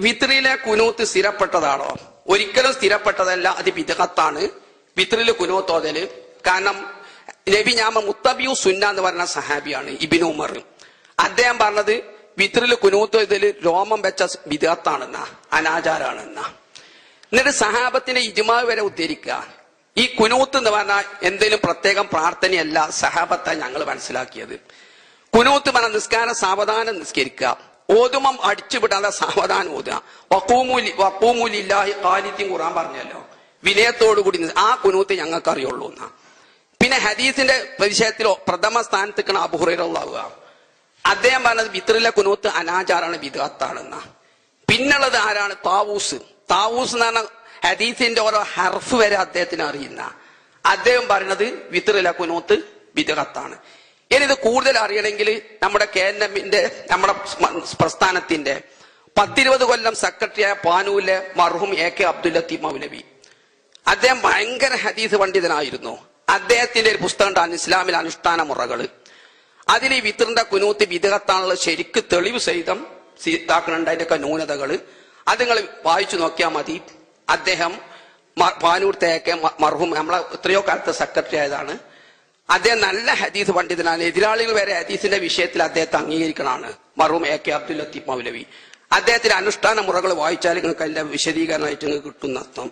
വിത്രിയിലെ കുനൂത്ത് സ്ഥിരപ്പെട്ടതാണോ? ഒരിക്കലും സ്ഥിരപ്പെട്ടതല്ല അത് വിദഗത്താണ് വിത്രിൽ കുനൂത്തോതൽ കാരണം നബി ഞാമ മുത്തബിയു സുന്ന എന്ന് പറഞ്ഞ സഹാബിയാണ് ഇബിൻ ഉമർ. അദ്ദേഹം പറഞ്ഞത് വിത്രിൽ കുനൂത്ത് രോമം വെച്ച വിദഗത്താണെന്ന അനാചാരാണെന്ന. എന്നിട്ട് സഹാബത്തിന്റെ ഇജുമാവ് വരെ ഉദ്ധരിക്കുക. ഈ കുനൂത്ത് എന്ന് പറഞ്ഞാൽ എന്തെങ്കിലും പ്രത്യേകം പ്രാർത്ഥനയല്ല സഹാബത്ത ഞങ്ങൾ മനസ്സിലാക്കിയത്. കുനൂത്ത് പറഞ്ഞ നിസ്കാര സാവധാനം നിസ്കരിക്കുക. ഓതുമം അടിച്ചുവിടാതെ സാവധാനം ഓതുക. വക്കൂമൂലി വക്കൂമൂലില്ലാഹി കാലിത്യം ഖുറാൻ പറഞ്ഞല്ലോ. വിനയത്തോടു കൂടി ആ കുനൂത്ത് ഞങ്ങൾക്ക് അറിയുള്ളൂ എന്നാ. പിന്നെ ഹദീസിന്റെ വിഷയത്തിലോ പ്രഥമ സ്ഥാനത്തേക്കാണ് അബുഹുറൈറുള്ളാവുക അദ്ദേഹം പറഞ്ഞത് വിത്രിലെ കുനൂത്ത് അനാചാരാണ് വിദാത്താണെന്ന പിന്നുള്ളത് ആരാണ്? താവൂസ്. താവൂസ് എന്ന് പറഞ്ഞ ഹദീസിന്റെ ഓരോ ഹർഫ് വരെ അദ്ദേഹത്തിന് അറിയുന്ന. അദ്ദേഹം പറയുന്നത് വിത്രിലെ കുനൂത്ത് വിദഗത്താണ് ഇനി കൂടുതൽ അറിയണമെങ്കിൽ നമ്മുടെ കെ എൻ എമ്മിന്റെ നമ്മുടെ പ്രസ്ഥാനത്തിന്റെ പത്തിരുപത് കൊല്ലം സെക്രട്ടറിയായ പാനൂലെ മർഹൂം എ കെ അബ്ദുൽ ലത്തീഫ് മൗലവി. അദ്ദേഹം ഭയങ്കര ഹദീസ് പണ്ഡിതനായിരുന്നു. അദ്ദേഹത്തിന്റെ ഒരു പുസ്തകം ഉണ്ടാണ് ഇസ്ലാമിലെ അനുഷ്ഠാന മുറകൾ അതിൽ ഈ വിത്തറിന്റെ കുനൂത്ത് വിദഗത്താണുള്ള ശരിക്ക് തെളിവ് സഹിതം ഇതാക്കുന്നുണ്ട് അതിന്റെയൊക്കെ ന്യൂനതകൾ അത് നിങ്ങൾ വായിച്ചു നോക്കിയാൽ മതി. അദ്ദേഹം പാനൂർ തേക്കെ മർഹൂം നമ്മളെ എത്രയോ കാലത്തെ സെക്രട്ടറി ആയതാണ്. അദ്ദേഹം നല്ല ഹദീസ് പണ്ഡിതനാണ്. എതിരാളികൾ വരെ ഹദീസിന്റെ വിഷയത്തിൽ അദ്ദേഹത്തെ അംഗീകരിക്കണമാണ് മറും എ കെ അബ്ദുൽ ലത്തീഫ് മൗലവി. അദ്ദേഹത്തിന്റെ അനുഷ്ഠാന മുറകൾ വായിച്ചാൽ നിങ്ങൾക്ക് അതിന്റെ വിശദീകരണമായിട്ട് കിട്ടുന്ന അർത്ഥം